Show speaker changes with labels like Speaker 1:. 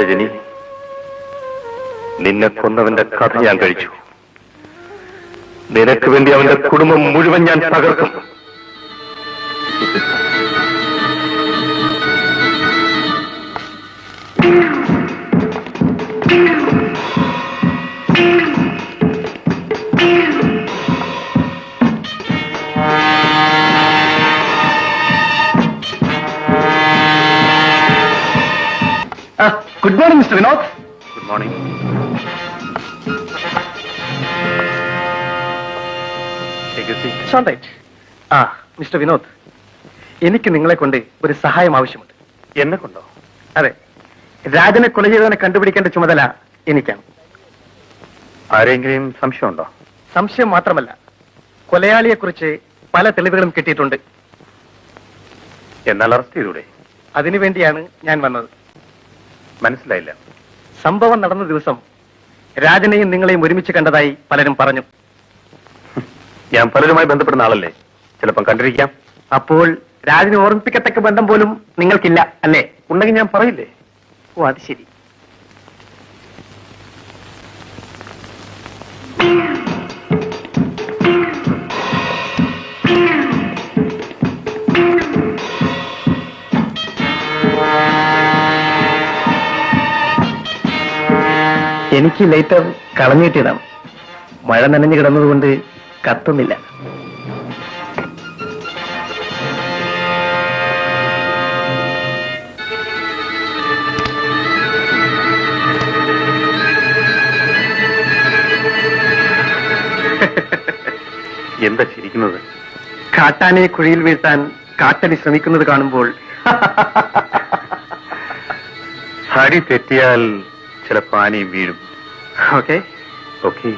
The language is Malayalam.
Speaker 1: രജനി നിന്നെ കൊന്നവന്റെ കഥ ഞാൻ കഴിച്ചു. നിനക്ക് വേണ്ടി അവന്റെ കുടുംബം മുഴുവൻ ഞാൻ തകർക്കും.
Speaker 2: Good morning mister Vinod
Speaker 1: good morning
Speaker 2: ആ മിസ്റ്റർ വിനോദ് എനിക്ക് നിങ്ങളെ കൊണ്ട് ഒരു സഹായം ആവശ്യമുണ്ട്.
Speaker 1: എന്നെ കൊണ്ടോ?
Speaker 2: അതെ. രാജനെ കൊല ചെയ്തവനെ കണ്ടുപിടിക്കേണ്ട ചുമതല എനിക്കാണ്.
Speaker 1: ആരെങ്കിലും സംശയമുണ്ടോ?
Speaker 2: സംശയം മാത്രമല്ല കൊലയാളിയെ കുറിച്ച് പല തെളിവുകളും കിട്ടിയിട്ടുണ്ട്.
Speaker 1: എന്നാൽ അറസ്റ്റ് ചെയ്തൂടെ?
Speaker 2: അതിനുവേണ്ടിയാണ് ഞാൻ വന്നത്.
Speaker 1: മനസ്സിലായില്ല.
Speaker 2: സംഭവം നടന്ന ദിവസം രാജനെയും നിങ്ങളെയും ഒരുമിച്ച് കണ്ടതായി പലരും പറഞ്ഞു.
Speaker 1: ഞാൻ പലരുമായി ബന്ധപ്പെടുന്ന ആളല്ലേ? ചിലപ്പം കണ്ടിരിക്കാം.
Speaker 2: അപ്പോൾ രാജനെ ഓർമ്മിപ്പിക്കത്തക്ക ബന്ധം പോലും നിങ്ങൾക്കില്ല അല്ലേ?
Speaker 1: ഉണ്ടെങ്കിൽ ഞാൻ പറയില്ലേ?
Speaker 2: ഓ അത് ശരി. എനിക്ക് ലൈറ്റർ കളഞ്ഞിട്ടിടാം കിട്ടിയതാണ് മഴ നനഞ്ഞു കിടന്നതുകൊണ്ട് കത്തുന്നില്ല.
Speaker 1: എന്താ ചിരിക്കുന്നത്?
Speaker 2: കാട്ടാനെ കുഴിയിൽ വീഴ്ത്താൻ കാട്ടലി ശ്രമിക്കുന്നത് കാണുമ്പോൾ
Speaker 1: ഹരി തെറ്റിയാൽ ചിലപ്പോ ആനയും വീഴും.
Speaker 2: ഓക്കെ?
Speaker 1: ഓക്കെ.